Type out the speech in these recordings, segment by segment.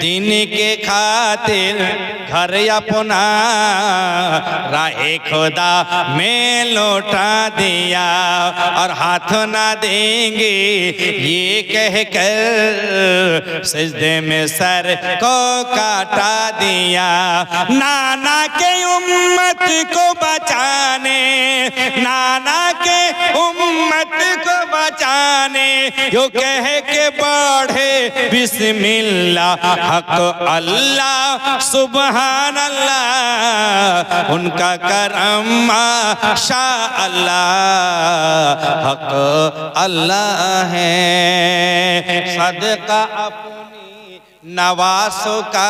دین کے خاطر گھر اپنا راہ خدا میں لوٹا دیا اور ہاتھ نہ دیں گے یہ کہہ کر سجدے میں سر کو کاٹا دیا نانا کے امت کو بچانے نانا کے امت کو بچانے جو کہہ کے بڑھے بسم اللہ حق اللہ صبح सुबहान अल्लाह उनका करम शाह अल्लाह हक अल्लाह है सदका अपनी नवासों का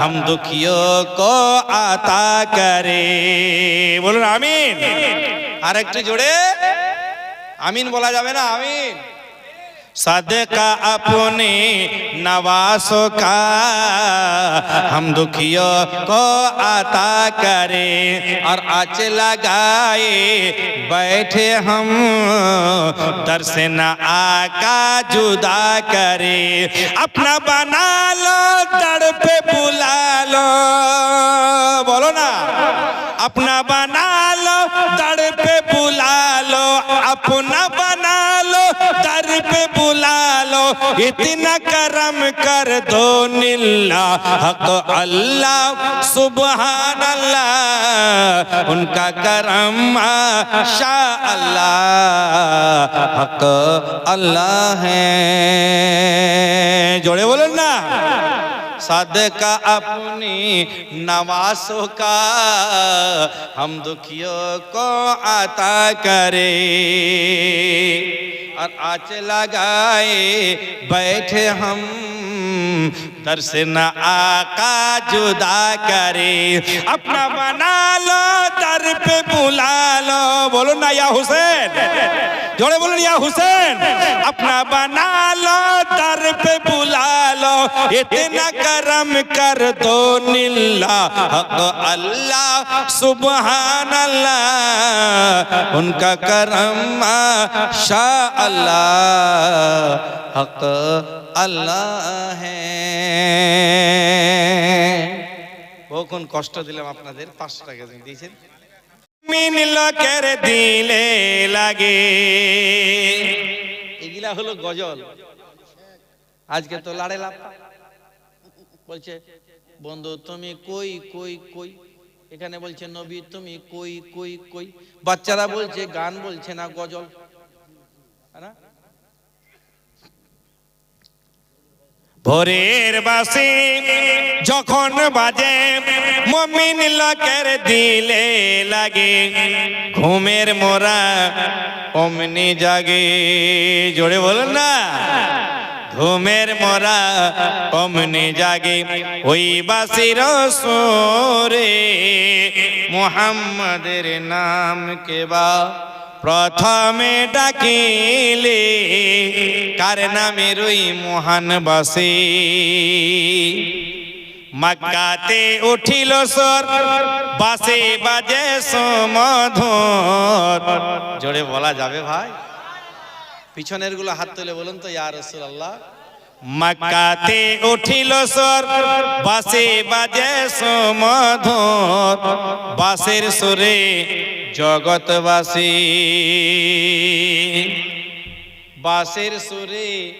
हम दुखियों को आता करे বলুন আমিন আর একটু জোরে আমিন বলা যাবে না আমিন सदका अपने نوازوں کا ہم دکھیوں کو آتا کریں اور آج لگائے بیٹھے ہم در سے نہ آقا جدا کریں اپنا بنا لو در پہ بلا لو بولو نا اپنا بنا لو در پہ بلا لو اپنا بنا لو در پہ بلا इतना करम कर दो निल्ला हक अल्लाह सुबहान अल्लाह उनका करम शाह अल्लाह हक अल्लाह है जोड़े बोलो ना सदका अपनी नवासों का हम दुखियों को आता करे और आच लगाए बैठे हम दर से न आका जुदा करे अपना बना लो दर पे बुला लो बोलो ना या हुसैन জোরে বলেন, ইয়া হুসেন। আপনা বানালো দর পে বুলালো। ইতনা করম কর দো নিল্লা, হক আল্লাহ সুবহান আল্লাহ উনকা করম মাশা আল্লাহ হক আল্লাহ ও কোন কষ্ট দিলাম আপনাদের 5 টাকা দিয়েছেন? মিন লোকের দিলে লাগে। এগুলা হলো গজল। আজকে তো লাড়ে লাভ বলছে, বন্ধু, তুমি কই কই কই? এখানে বলছে, নবী, তুমি কই কই কই? বাচ্চারা বলছে, গান বলছে না গজল। না ভোরের বাসে যখন বাজে, মমিন লোকের দিলে লাগে। ঘুমের মোরা অমনি জাগে। জোরে বলুন না। ঘুমের মোরা অমনি জাগে। ওই বাসির সোরে মোহাম্মদের নাম কেবা প্রথমে ডাকিলে কার নামে রই মহান বাসে? মক্কাতে উঠিল সর বাসে বাজে সমধর। জোরে বলা যাবে ভাই? পিছনেরগুলো হাত তুলে বলুন তো ইয়া রাসূলুল্লাহ। মক্কাতে উঠিল সর বাসে বাজে সমধর। বাসের সুরে জগৎবাসী। বাসের সুরে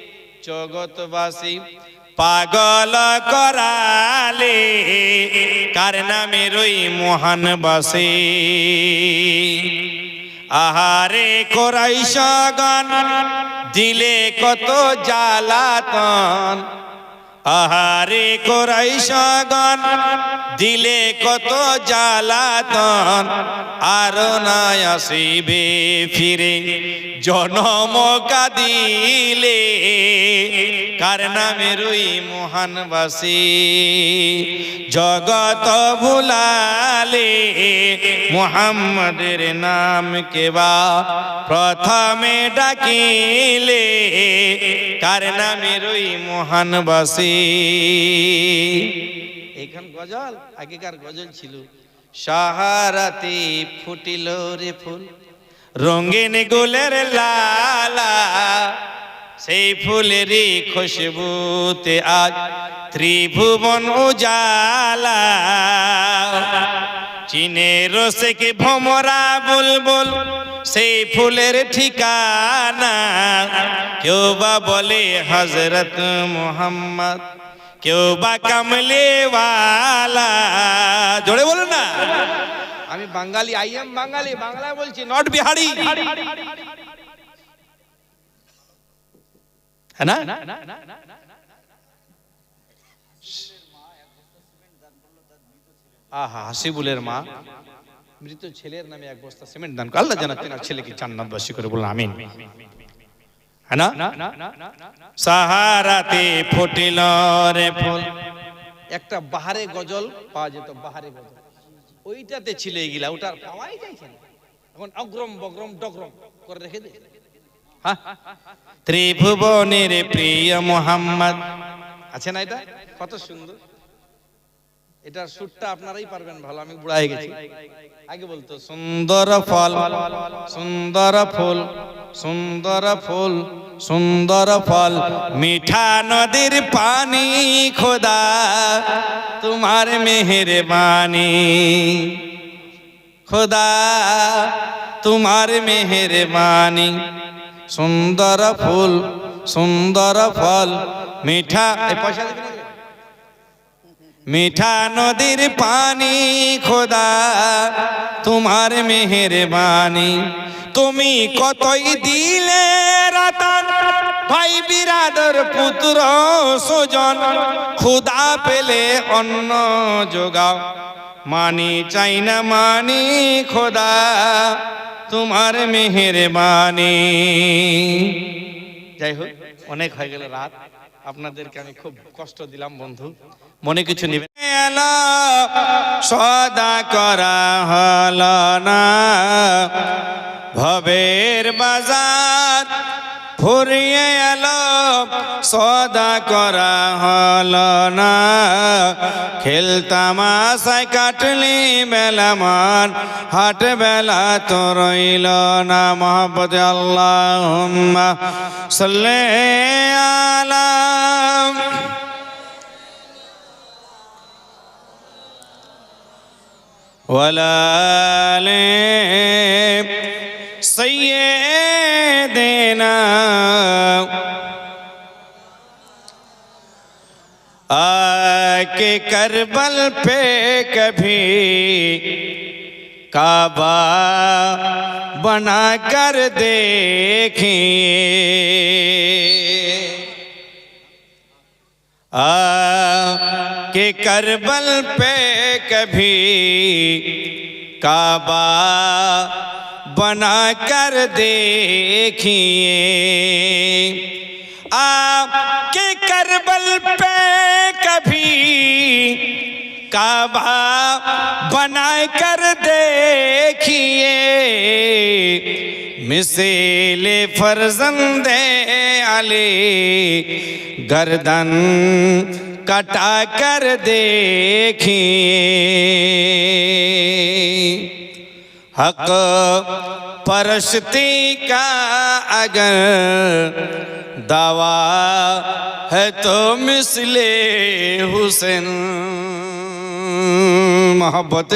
জগৎবাসী। পাগল করালে কার নামে রই মহান বাসী? আহারে কোরাইশ গান দিলে কত জ্বালাতন। আহারে কোরাইশ গান দিলে কত জ্বালাতন, আর না আসিবে ফিরে জনম কাদিলে, কার নামে রুই মহানবাসী? জগত ভুলালে মুহাম্মদের নাম কেবা, প্রথমে ডাকিলে কার নামে রুই মহানবাসী? এইখান গজল? আগেকার গজল ছিল। সাহারাতে ফুটিল রে ফুল। রঙিন গুলের লালা সেই ফুলেরই খুশবুতে আজ ত্রিভুবন উজালা। চীনের রসেকে ভমরা বুলবুল সেই ফুলের ঠিকানা কেউ বা বলে হজরত মোহাম্মদ কেউ বা কামলেওয়ালা। জোরে বলো না। আমি বাঙালি আই এম বাঙালি বাংলায় বলছি নট বিহারি। হ্যাঁ না? আহা হাসিবুলের মা। মৃত ছেলের নামে এক বস্তা সিমেন্ট দান। আল্লাহ জানাতেন আর ছেলেকে জান্নাতবাসী করে বলুন আমিন। হ্যাঁ না? সাহারাতে ফুটিল রে ফুল। একটা বাহারে গজল পাওয়া যেত, বাহারে গজল। ওইটাতে ছিল এগুলা ওটা আর পাওয়াই যাইছে না এখন অগ্রম বগ্রম ডগ্রম করে রেখে দে। হ্যাঁ? ত্রিভুবনের প্রিয় মোহাম্মদ। আছে না এটা? কত সুন্দর। এটার সুরটা আপনারাই পারবেন, ভালো, আমি বুড়া হয়ে গেছি আগে বলতো, সুন্দর ফল, সুন্দর ফুল সুন্দর ফুল, সুন্দর ফল, মিঠা নদীর পানি খোদা, তোমার মেহেরবানি খোদা, তোমার মেহেরবানি সুন্দর ফুল, সুন্দর ফল, মিঠা পয়সা? মিঠা নদীর পানি, খোদা, তোমার মেহের মেহেরবানি। তুমি কতই দিলে রতন, ভাই বিরাদর পুত্র সুজন। খুদা পেলে অন্ন যোগাও। মানি চাই না মানি, খোদা, তোমার মেহের মেহেরবানি। যাই হোক, অনেক হয়ে গেল রাত। আপনাদেরকে আমি খুব কষ্ট দিলাম বন্ধু। মনে কিছু নেবে? এলো সদা করা হল না। ভবের বাজার ফুরিয়ে এলো সদা করা হল না খেলতাম আশায় কাটলি বেলামান হাট বেলা তো রইল না মোহাম্মদ আল্লাহ সাল্লে আলাম ولا سیدنا کے کربل پہ کبھی کعبہ بنا کر دیکھیں آ کربل پہ کبھی کعبہ بنا کر دیکھئے آپ کے کربل پہ کبھی کعبہ بنا کر دیکھئے مثل فرزند علی گردن کٹا کر دیکھئے حق پرستی کا اگر دعویٰ ہے تو مثل حسین۔ محبت۔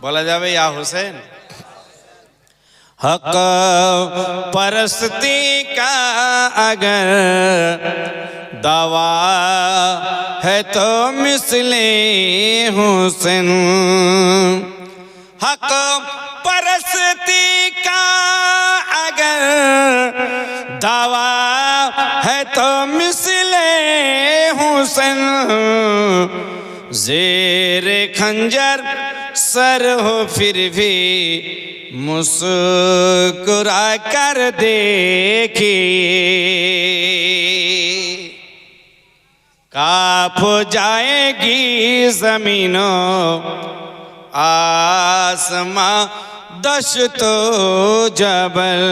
بولا جاوے یا حسین۔ حق پرستی کا اگر دعویٰ ہے تو مثل حسین۔ حق پرستی کا اگر دعویٰ ہے تو مثل حسن۔ زیر خنجر سر ہو پھر بھی مسکرا کر دیکھی۔ کاپ جائے گی زمینوں آسمان دشت و جبل۔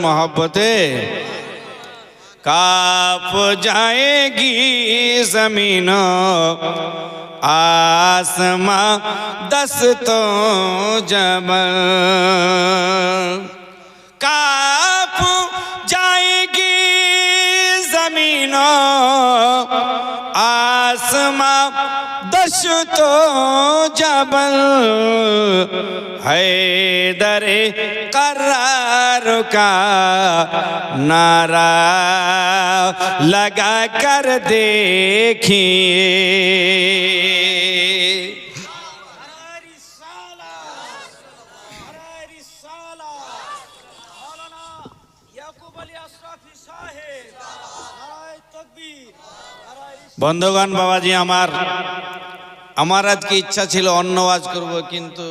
محبت کاف جائے گی زمینوں۔ آسمان دست و جبل۔ کاف جائے گی زمین و آسماں दश तो जबल हैदर करार का नारा लगा कर देखिए বন্ধুগণ বাবাজি আমার আমার আজকে ইচ্ছা ছিল অন্য ওয়াজ করব কিন্তু